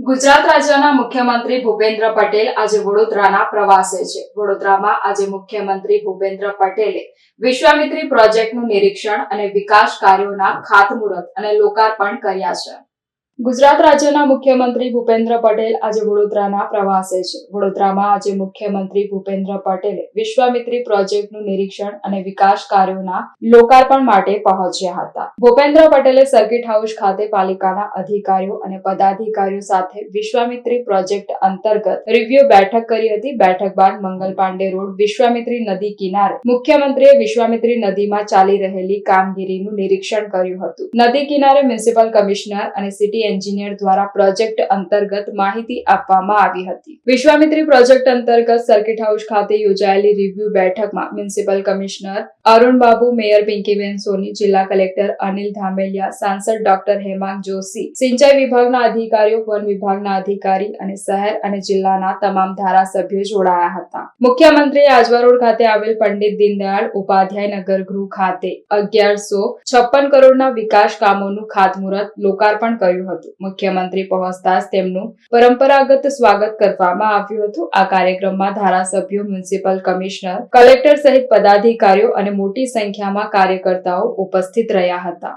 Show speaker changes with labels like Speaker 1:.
Speaker 1: ગુજરાત રાજ્યના મુખ્યમંત્રી ભૂપેન્દ્ર પટેલ આજે વડોદરાના પ્રવાસે છે. વડોદરામાં આજે મુખ્યમંત્રી ભૂપેન્દ્ર પટેલે વિશ્વામિત્રી પ્રોજેક્ટનું નિરીક્ષણ અને વિકાસ કાર્યોના ખાતમુહૂર્ત અને લોકાર્પણ કર્યા છે. ગુજરાત રાજ્યના મુખ્યમંત્રી ભૂપેન્દ્ર પટેલ આજે વડોદરાના પ્રવાસે છે. વડોદરામાં આજે મુખ્યમંત્રી ભૂપેન્દ્ર પટેલે વિશ્વામિત્રી પ્રોજેક્ટનું નિરીક્ષણ અને વિકાસ કાર્યોના લોકાર્પણ માટે પહોંચ્યા હતા. ભૂપેન્દ્ર પટેલે સર્કિટ હાઉસ ખાતે પાલિકાના અધિકારીઓ અને પદાધિકારીઓ સાથે વિશ્વામિત્રી પ્રોજેક્ટ અંતર્ગત રિવ્યુ બેઠક કરી હતી. બેઠક બાદ મંગલ પાંડે રોડ વિશ્વામિત્રી નદી કિનારે મુખ્યમંત્રીએ વિશ્વામિત્રી નદીમાં ચાલી રહેલી કામગીરીનું નિરીક્ષણ કર્યું હતું. નદી કિનારે મ્યુનિસિપલ કમિશનર અને સિટી એન્જિનિયર દ્વારા પ્રોજેક્ટ અંતર્ગત માહિતી આપવામાં આવી હતી. વિશ્વામિત્રી પ્રોજેક્ટ અંતર્ગત સર્કિટ હાઉસ ખાતે યોજાયેલી રિવ્યુ બેઠકમાં municipal commissioner Arun mayor Pinkiben Soni, જિલ્લા કલેક્ટર અનિલ ધામેલિયા, સાંસદ ડોક્ટર હેમાંગ જોશી, સિંચાઈ વિભાગના અધિકારીઓ, વન વિભાગના અધિકારી અને શહેર અને જિલ્લાના તમામ ધારાસભ્યો જોડાયા હતા. મુખ્યમંત્રીએ આજવા રોડ ખાતે આવેલ પંડિત દીનદયાળ ઉપાધ્યાય નગર ગૃહ ખાતે અગિયારસો છપ્પન કરોડના વિકાસ કામોનું ખાતમુહૂર્ત લોકાર્પણ કર્યું હતું. મુખ્યમંત્રી પહોંચતા જ તેમનું પરંપરાગત સ્વાગત કરવામાં આવ્યું હતું. આ કાર્યક્રમમાં ધારાસભ્યો, મ્યુનિસિપલ કમિશનર, કલેક્ટર સહિત પદાધિકારીઓ અને મોટી સંખ્યામાં કાર્યકર્તાઓ ઉપસ્થિત રહ્યા હતા.